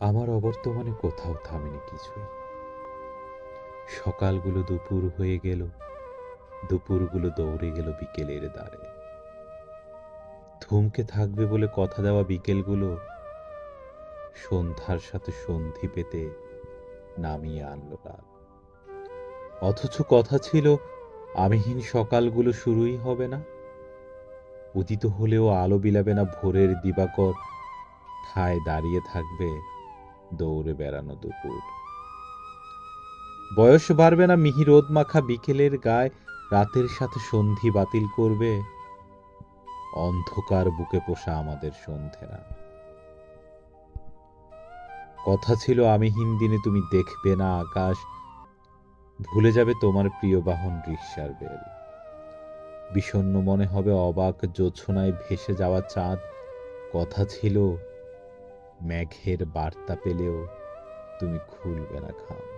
আমার অবর্তমানে কোথাও থামেনি কিছুই। সকালগুলো দুপুর হয়ে গেল, দুপুরগুলো দৌড়ে গেল বিকেলের দ্বারে। থমকে থাকবে বলে কথা দেওয়া বিকেলগুলো সন্ধ্যার সাথে সন্ধি পেতে নামিয়ে আনলো রাত। অথচ কথা ছিল, আমিহীন সকালগুলো শুরুই হবে না। উদিত হলেও আলো বিলাবে না ভোরের দিবাকর ঠায় দাঁড়িয়ে থাকবে দৌড়ে বেড়ানো দুপুর। বয়স বাড়বে না মিহি রোদ মাখা বিকেলের গায়ে, রাতের সাথে সন্ধি বাতিল করবে। অন্ধকার বুকে পোষা আমাদের সন্ধেরা। কথা ছিল, আমি দিনে তুমি দেখবে না আকাশ। ভুলে যাবে তোমার প্রিয় বাহন রিক্সার বেল। বিষণ্ণ মনে হবে, অবাক, জোছনায় ভেসে যাওয়া চাঁদ। কথা ছিল মেঘের বার্তা পেলেও তুমি খুলবে না খাম